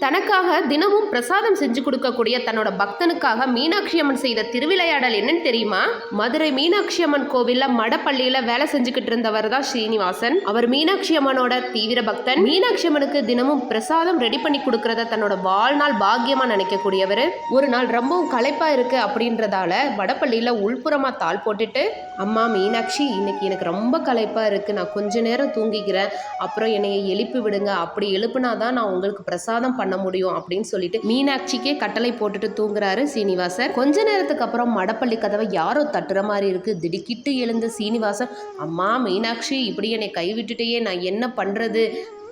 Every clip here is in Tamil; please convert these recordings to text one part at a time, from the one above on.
தனக்காக தினமும் பிரசாதம் செஞ்சு கொடுக்கக்கூடிய தன்னோட பக்தனுக்காக மீனாட்சி அம்மன் செய்த திருவிளையாடல் என்னன்னு தெரியுமா? மதுரை மீனாட்சி அம்மன் கோவில்ல மடப்பள்ளியில வேலை செஞ்சுக்கிட்டு இருந்தவர் தான் ஸ்ரீனிவாசன். அவர் மீனாட்சி அம்மனோட தீவிர பக்தன். மீனாட்சி அம்மனுக்கு தினமும் பிரசாதம் ரெடி பண்ணி கொடுக்கறத தன்னோட வாழ்நாள் பாக்கியமா நினைக்கக்கூடியவர். ஒரு நாள் ரொம்பவும் களைப்பா இருக்கு அப்படின்றதால வடப்பள்ளியில உள்புறமா தாள் போட்டுட்டு அம்மா மீனாட்சி இன்னைக்கு எனக்கு ரொம்ப களைப்பா இருக்கு. நான் கொஞ்ச நேரம் தூங்கிக்கிறேன். அப்புறம் என்னைய எழுப்பி விடுங்க. அப்படி எழுப்புனாதான் நான் உங்களுக்கு பிரசாதம் பண்ண முடியும் அப்படின்னு சொல்லிட்டு மீனாட்சிக்கே கட்டளை போட்டுட்டு தூங்குறாரு சீனிவாசர். கொஞ்ச நேரத்துக்கு அப்புறம் மடப்பள்ளி கதவை யாரோ தட்டுற மாதிரி இருக்கு. திடுக்கிட்டு எழுந்த சீனிவாசன் அம்மா மீனாட்சி இப்படி என்னை கைவிட்டுட்டேயே நான் என்ன பண்றது?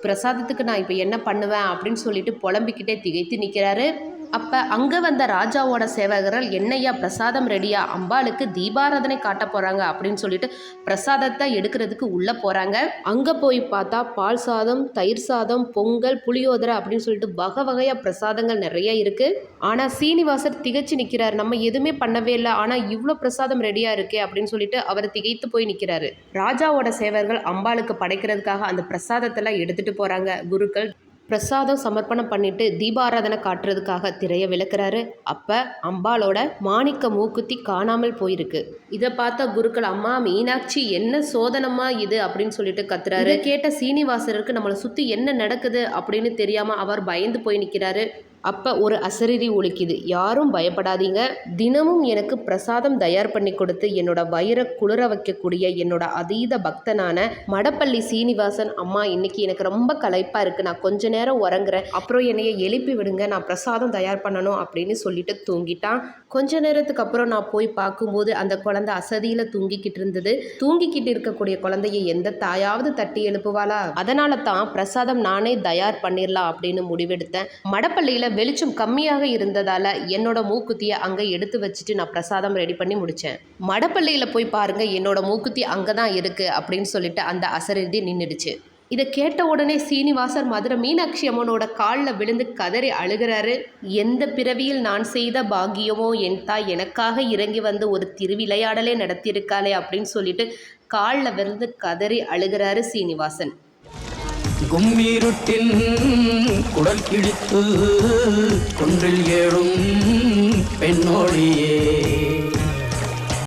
பிரசாதத்துக்கு நான் இப்போ என்ன பண்ணுவேன்? அப்படின்னு சொல்லிட்டு புலம்பிக்கிட்டே திகைத்து நிற்கிறாரு அப்போ அங்கே வந்த ராஜாவோட சேவகர்கள் என்னையா பிரசாதம் ரெடியா? அம்பாளுக்கு தீபாராதனை காட்ட போகிறாங்க அப்படின்னு சொல்லிட்டு பிரசாதத்தை எடுக்கிறதுக்கு உள்ளே போகிறாங்க அங்கே போய் பார்த்தா பால் சாதம் தயிர் சாதம் பொங்கல் புளியோதரை அப்படின்னு சொல்லிட்டு வகை வகையாக பிரசாதங்கள் நிறைய இருக்குது ஆனால் சீனிவாசர் திகைச்சு நிற்கிறார் நம்ம எதுவுமே பண்ணவே இல்லை. ஆனால் இவ்வளோ பிரசாதம் ரெடியாக இருக்கே அப்படின்னு சொல்லிட்டு அவர் திகைத்து போய் நிற்கிறாரு ராஜாவோட சேவர்கள் அம்பாளுக்கு படைக்கிறதுக்காக அந்த பிரசாதத்தெல்லாம் எடுத்துகிட்டு போகிறாங்க குருக்கள் பிரசாதம் சமர்ப்பணம் பண்ணிட்டு தீபாராதனை காட்டுறதுக்காக திரையை விளக்குறாரு. அப்போ அம்பாளோட மாணிக்க மூக்குத்தி காணாமல் போயிருக்கு. இதை பார்த்த குருக்கள் அம்மா மீனாட்சி என்ன சோதனமா இது? அப்படின்னு சொல்லிட்டு கத்துறாரு. கேட்ட சீனிவாசருக்கு நம்மளை சுத்தி என்ன நடக்குது அப்படின்னு தெரியாம அவர் பயந்து போய் நிற்கிறாரு அப்போ ஒரு அசரீரி ஒலிக்குது. யாரும் பயப்படாதீங்க. தினமும் எனக்கு பிரசாதம் தயார் பண்ணி கொடுத்து என்னோட வயிறை குளிர வைக்கக்கூடிய என்னோட அதீத பக்தனான மடப்பள்ளி சீனிவாசன் அம்மா இன்னைக்கு எனக்கு ரொம்ப களைப்பாக இருக்குது நான் கொஞ்ச நேரம் உறங்குறேன். அப்புறம் என்னைய எழுப்பி விடுங்க. நான் பிரசாதம் தயார் பண்ணணும் அப்படின்னு சொல்லிட்டு தூங்கிட்டான். கொஞ்ச நேரத்துக்கு அப்புறம் நான் போய் பார்க்கும்போது அந்த குழந்தை அசதியில் தூங்கிக்கிட்டு இருந்தது. தூங்கிக்கிட்டு இருக்கக்கூடிய குழந்தைய எந்த தாயாவது தட்டி எழுப்புவாளா? அதனால தான் பிரசாதம் நானே தயார் பண்ணிடலாம் அப்படின்னு முடிவெடுத்தேன். மடப்பள்ளியில் வெளிச்சம் கம்மியாக இருந்ததால என்னோட மூக்குத்தியை அங்கே எடுத்து வச்சுட்டு நான் பிரசாதம் ரெடி பண்ணி முடித்தேன் மடப்பள்ளியில் போய் பாருங்க என்னோட மூக்குத்தி அங்கே தான் இருக்கு அப்படின்னு சொல்லிட்டு அந்த அசரதி நின்றுடுச்சு இதை கேட்ட உடனே சீனிவாசர் மதுரை மீனாட்சி அம்மனோட காலில் விழுந்து கதறி அழுகிறாரு. எந்த பிறவியில் நான் செய்த பாக்கியமோ என் தாய் எனக்காக இறங்கி வந்து ஒரு திருவிளையாடலே நடத்தியிருக்காளே அப்படின்னு சொல்லிட்டு காலில் விழுந்து கதறி அழுகிறாரு சீனிவாசன். கும்பீருட்டின் குடல் கிழித்து குன்றில் ஏழும் பெண்ணோடியே.